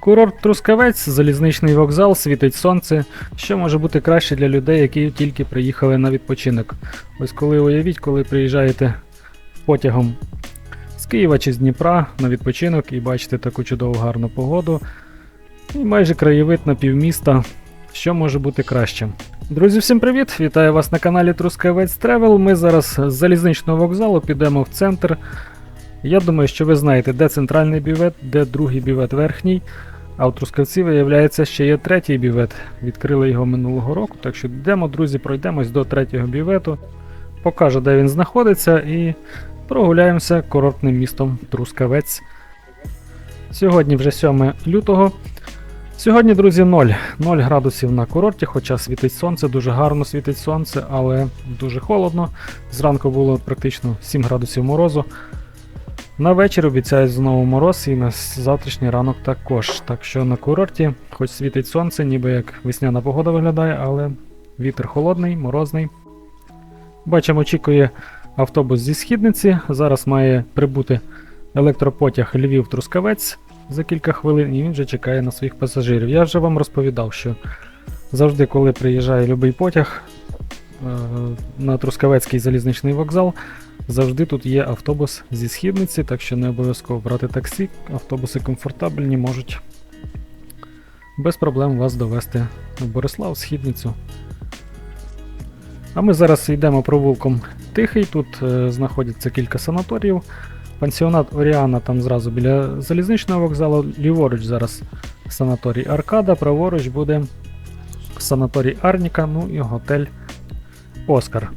Курорт Трускавець, залізничний вокзал, світить сонце. Що може бути краще для людей, які тільки приїхали на відпочинок? Ось коли уявіть, коли приїжджаєте потягом з Києва чи з Дніпра на відпочинок і бачите таку чудову гарну погоду. І майже краєвид на півміста. Що може бути краще? Друзі, всім привіт! Вітаю вас на каналі Трускавець Тревел. Ми зараз з залізничного вокзалу підемо в центр. Я думаю, що ви знаєте, де центральний бювет, де другий бювет верхній. А у Трускавці, виявляється, ще є третій бювет. Відкрили його минулого року, так що йдемо, друзі, пройдемось до третього бювету. Покажу, де він знаходиться, і прогуляємося курортним містом Трускавець. Сьогодні вже 7 лютого. Сьогодні, друзі, 0. 0 градусів на курорті, хоча світить сонце, дуже гарно світить сонце, але дуже холодно. Зранку було практично 7 градусів морозу. На вечір обіцяють знову мороз і на завтрашній ранок також. Так що на курорті, хоч світить сонце, ніби як весняна погода виглядає, але вітер холодний, морозний. Бачимо, очікує автобус зі східниці. Зараз має прибути електропотяг Львів-Трускавець за кілька хвилин, і він вже чекає на своїх пасажирів. Я вже вам розповідав, що завжди, коли приїжджає будь-який потяг е, на Трускавецький залізничний вокзал, завжди тут є автобус зі східниці, так що не обов'язково брати таксі. Автобуси комфортабельні, можуть без проблем вас довести в Борислав, східницю. А ми зараз йдемо провулком Тихий. Тут е, знаходяться кілька санаторіїв. Пансіонат Оріана там зразу біля залізничного вокзалу. Ліворуч зараз санаторій Аркада, праворуч буде санаторій Арніка, ну і готель Оскар.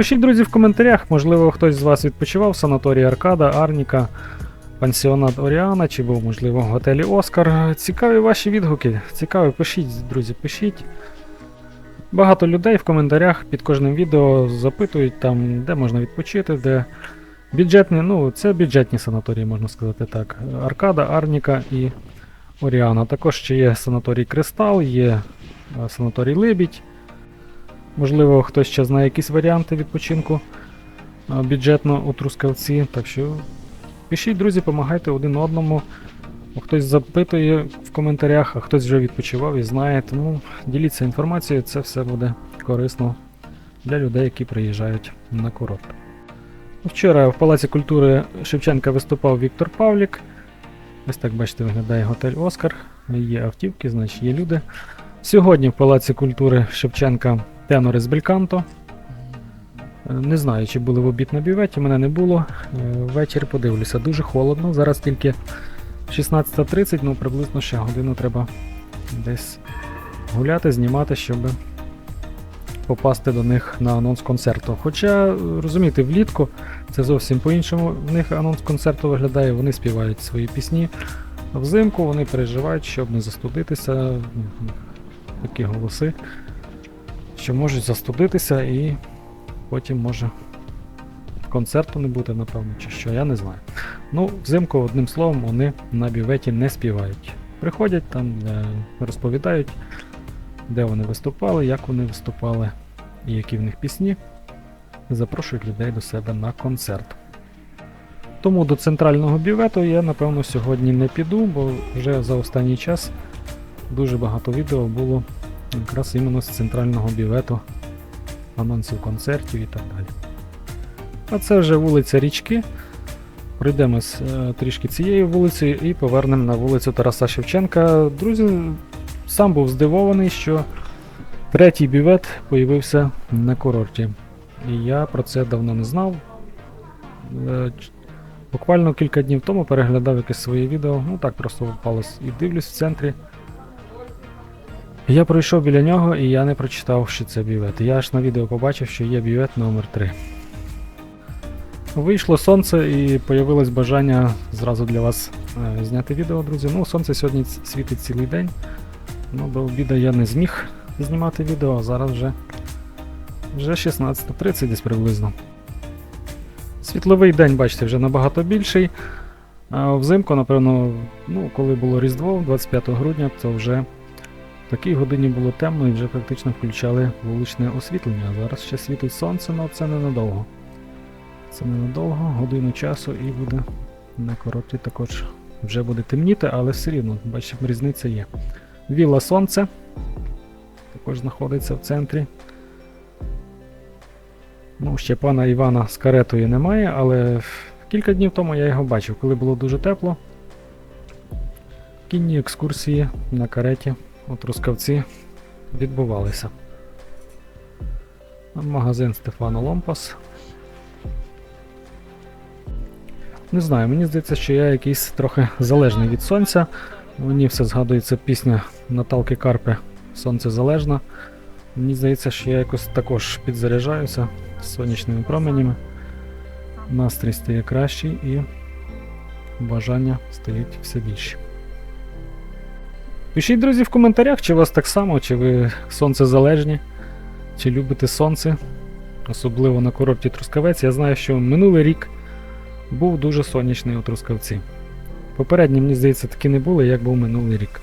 Пишіть, друзі, в коментарях, можливо, хтось з вас відпочивав в санаторії Аркада, Арніка, пансіонат Оріана, чи був, можливо, в готелі Оскар. Цікаві ваші відгуки. Цікаві, пишіть, друзі, пишіть. Багато людей в коментарях під кожним відео запитують, там, де можна відпочити, де бюджетні, ну, це бюджетні санаторії, можна сказати так. Аркада, Арніка і Оріана. Також ще є санаторій Кристал, є е, санаторій Либідь. Можливо, хтось ще знає якісь варіанти відпочинку е, бюджетно у Трускавці. Так що пишіть, друзі, допомагайте один одному. Хтось запитує в коментарях, а хтось вже відпочивав і знає. Тому діліться інформацією, це все буде корисно для людей, які приїжджають на курорт. Вчора в Палаці культури Шевченка виступав Віктор Павлік. Ось так бачите, виглядає готель Оскар. Є автівки, значить є люди. Сьогодні в Палаці культури Шевченка тенори з Бельканто. Не знаю, чи були в обід на бюветі, мене не було. Е, Ввечері подивлюся, дуже холодно. Зараз тільки 16.30, ну приблизно ще годину треба десь гуляти, знімати, щоб попасти до них на анонс концерту. Хоча, е, розумієте, влітку це зовсім по-іншому. В них анонс концерту виглядає, вони співають свої пісні. Взимку вони переживають, щоб не застудитися. Такі голоси, що можуть застудитися і потім може концерту не бути, напевно, чи що, я не знаю. Ну, взимку, одним словом, вони на бюветі не співають. Приходять там, е, розповідають, де вони виступали, як вони виступали і які в них пісні. Запрошують людей до себе на концерт. Тому до центрального бювету я, напевно, сьогодні не піду, бо вже за останній час дуже багато відео було якраз іменно з центрального бювету, анонсів концертів і так далі. А це вже вулиця Річки. Пройдемо трішки цією вулицею і повернемо на вулицю Тараса Шевченка. Друзі, сам був здивований, що третій бювет появився на курорті. І я про це давно не знав. Е, Буквально кілька днів тому переглядав якесь своє відео, ну так просто впалось, і дивлюсь в центрі. Я пройшов біля нього і я не прочитав, що це бювет. Я аж на відео побачив, що є бювет номер 3 Вийшло сонце і появилось бажання зразу для вас е, зняти відео, друзі. Ну, сонце сьогодні світить цілий день. Ну, до обіду я не зміг знімати відео, а зараз вже, вже 16.30 десь приблизно. Світловий день, бачите, вже набагато більший. А взимку, напевно, ну, коли було Різдво, 25 грудня, то вже в такій годині було темно і вже практично включали вуличне освітлення. А зараз ще світить сонце, але це ненадовго. Це ненадовго, годину часу і буде на короткий також вже буде темніти, але все рівно, бачимо, різниця є. Вілла Сонце також знаходиться в центрі. Ну, ще пана Івана з каретою немає, але кілька днів тому я його бачив, коли було дуже тепло. Кінні екскурсії на кареті у Трускавці відбувалися. Магазин Стефано Ломпас. Не знаю, мені здається, що я якийсь трохи залежний від сонця. Мені все згадується пісня Наталки Карпи Сонце залежна. Мені здається, що я якось також підзаряджаюся сонячними променями. Настрій стає кращий і бажання стають все більші. Пишіть, друзі, в коментарях, чи у вас так само, чи ви сонцезалежні, чи любите сонце, особливо на курорті Трускавець. Я знаю, що минулий рік був дуже сонячний у Трускавці. Попередні, мені здається, таки не були, як був минулий рік.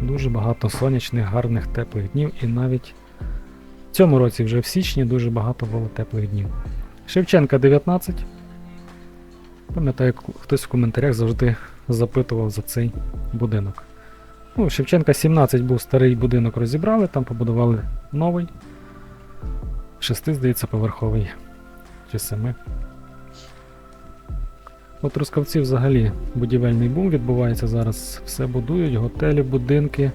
Дуже багато сонячних, гарних, теплих днів, і навіть в цьому році, вже в січні, дуже багато було теплих днів. Шевченка 19. Пам'ятаю, хтось в коментарях завжди запитував за цей будинок. Ну, Шевченка 17 був старий будинок, розібрали, там побудували новий. Шести, здається, поверховий. Чи семи. У Трускавці взагалі будівельний бум відбувається зараз. Все будують, готелі, будинки.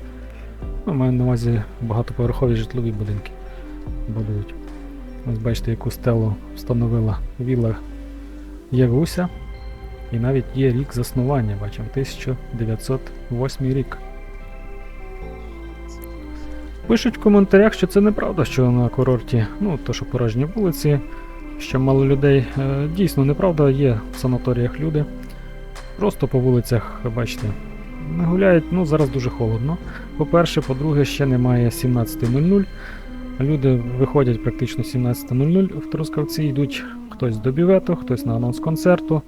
Ну, маю на увазі багатоповерхові житлові будинки будують. Ось бачите, яку стелу встановила вілла Ягуся. І навіть є рік заснування, бачимо, 1908 рік. Пишуть в коментарях, що це неправда, що на курорті, ну, то що порожні вулиці, що мало людей. Е, Дійсно, неправда, є в санаторіях люди. Просто по вулицях, бачите, не гуляють, ну зараз дуже холодно. По-перше, по-друге, ще немає 17.00. Люди виходять практично 17.00 в Трускавці, йдуть хтось до бювету, хтось на анонс концерту,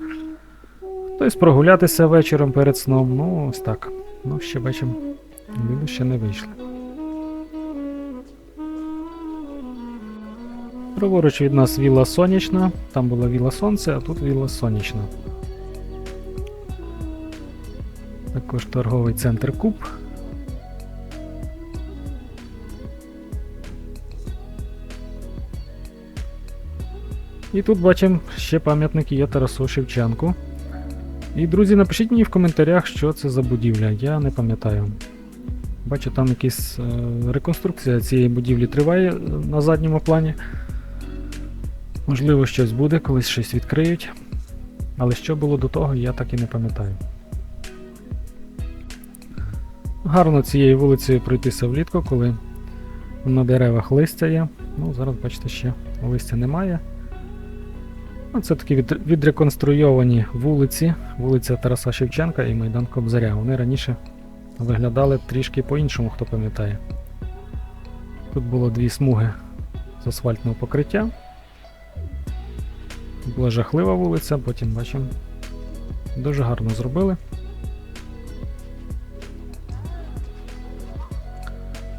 хтось прогулятися вечором перед сном. Ну, ось так. Ну, ще бачимо, люди ще не вийшли. Праворуч від нас вілла сонячна, там була вілла сонце, а тут вілла сонячна. Також торговий центр Куб. І тут бачимо ще пам'ятник є Тарасу Шевченку. І, друзі, напишіть мені в коментарях, що це за будівля, я не пам'ятаю. Бачу, там якась е, реконструкція цієї будівлі триває е, на задньому плані. Можливо, щось буде, колись щось відкриють. Але що було до того, я так і не пам'ятаю. Гарно цією вулицею пройтися влітку, коли на деревах листя є. Ну, зараз, бачите, ще листя немає. Ну, Це такі відреконструйовані вулиці, вулиця Тараса Шевченка і Майдан Кобзаря. Вони раніше виглядали трішки по-іншому, хто пам'ятає. Тут було дві смуги з асфальтного покриття. Була жахлива вулиця, потім бачимо. Дуже гарно зробили.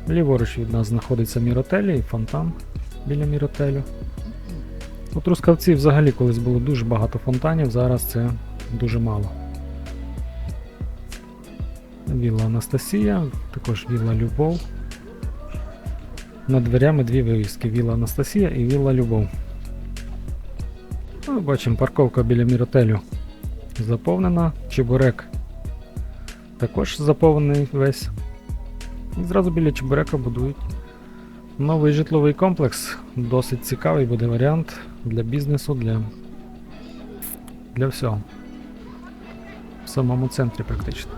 Ліворуч від нас знаходиться міротелі і фонтан біля міротелю. У Трускавці взагалі колись було дуже багато фонтанів, зараз це дуже мало. Вілла Анастасія, також Вілла Любов. Над дверями дві вивіски Вілла Анастасія і Вілла Любов. Ну, бачимо, парковка біля міротелю заповнена, чебурек також заповнений весь. І зразу біля чебурека будують новий житловий комплекс. Досить цікавий буде варіант для бізнесу, для, для всього. В самому центрі практично.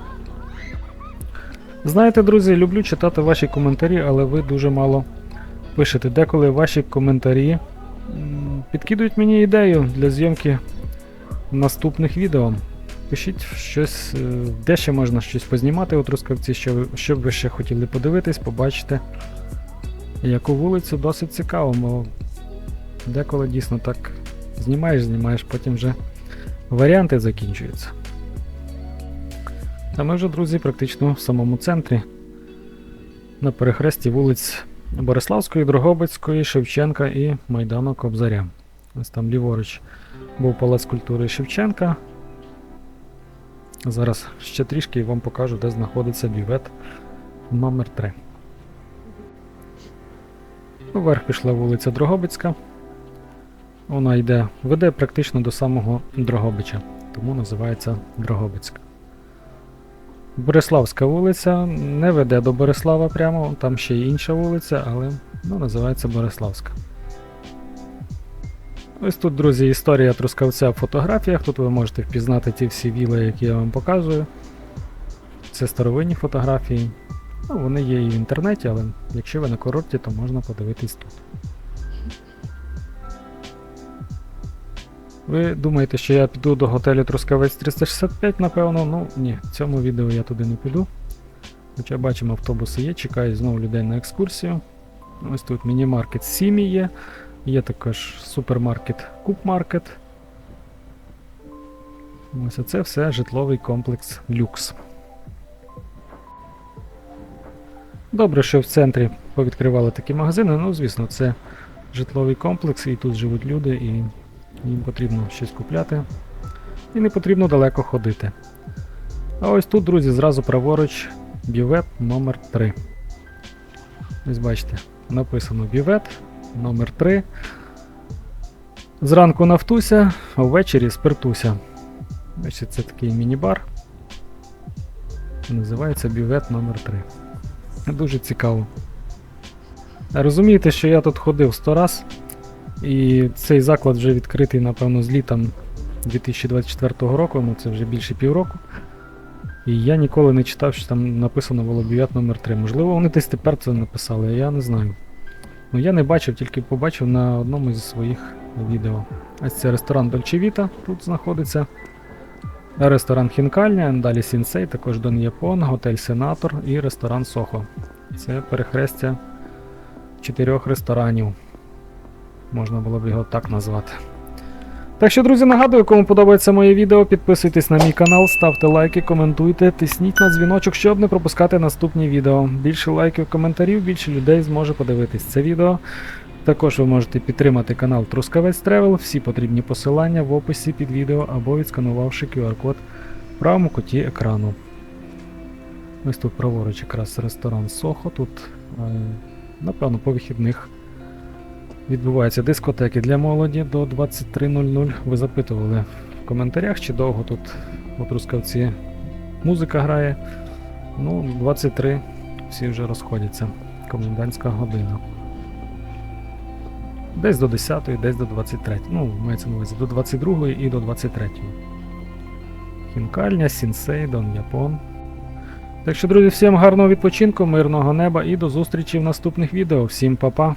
Знаєте, друзі, люблю читати ваші коментарі, але ви дуже мало пишете. Деколи ваші коментарі підкидують мені ідею для зйомки наступних відео. Пишіть щось, е, де ще можна щось познімати у Трускавці, що що б ви ще хотіли подивитись, побачити. Яку вулицю досить цікаво, бо деколи дійсно так знімаєш, знімаєш, потім вже варіанти закінчуються. А ми вже, друзі, практично в самому центрі. На перехресті вулиць Бориславської, Дрогобицької, Шевченка і Майдану Кобзаря. Ось там ліворуч був палац культури Шевченка. Зараз ще трішки і вам покажу, де знаходиться бювет номер 3 Вверх пішла вулиця Дрогобицька. Вона йде, веде практично до самого Дрогобича, тому називається Дрогобицька. Бориславська вулиця не веде до Борислава прямо, там ще є інша вулиця, але ну, називається Бориславська. Ось тут, друзі, історія трускавця в фотографіях. Тут ви можете впізнати ті всі віли, які я вам показую. Це старовинні фотографії. Ну, вони є і в інтернеті, але якщо ви на курорті, то можна подивитись тут. Ви думаєте, що я піду до готелю Трускавець 365, напевно? Ну ні, в цьому відео я туди не піду. Хоча бачимо, автобуси є, чекаю знову людей на екскурсію. Ось тут міні-маркет Сімі є. Є також супермаркет Купмаркет. Ось це все житловий комплекс люкс. Добре, що в центрі повідкривали такі магазини. Ну, звісно, це житловий комплекс, і тут живуть люди, і їм потрібно щось купляти. І не потрібно далеко ходити. А ось тут, друзі, зразу праворуч бювет номер 3 Ось бачите, написано бювет номер 3 Зранку нафтуся, а ввечері спиртуся. Бачите, це такий міні-бар. Називається бювет номер 3 Дуже цікаво. Розумієте, що я тут ходив 100 раз, і цей заклад вже відкритий, напевно, з літом 2024 року, ну це вже більше півроку. І я ніколи не читав, що там написано було бювет номер 3 Можливо, вони десь тепер це написали, я не знаю. Ну я не бачив, тільки побачив на одному зі своїх відео. Ось це ресторан Дольчевіта тут знаходиться. Ресторан Хінкальня, далі Сінсей, також Дон Япон, готель Сенатор і ресторан Сохо. Це перехрестя чотирьох ресторанів. Можна було б його так назвати. Так що, друзі, нагадую, кому подобається моє відео, підписуйтесь на мій канал, ставте лайки, коментуйте, тисніть на дзвіночок, щоб не пропускати наступні відео. Більше лайків, коментарів, більше людей зможе подивитись це відео. Також ви можете підтримати канал Трускавець Тревел, всі потрібні посилання в описі під відео або відсканувавши QR-код в правому куті екрану. Ось тут праворуч якраз ресторан Сохо. Тут, е, напевно, по вихідних відбуваються дискотеки для молоді до 23.00. Ви запитували в коментарях, чи довго тут у Трускавці музика грає. Ну, 23 всі вже розходяться. Комендантська година. Десь до 10, десь до 23. Ну, мається на увазі до 22 і до 23. Хінкальня, Сінсей, Дон Япон. Так що, друзі, всім гарного відпочинку, мирного неба і до зустрічі в наступних відео. Всім па-па!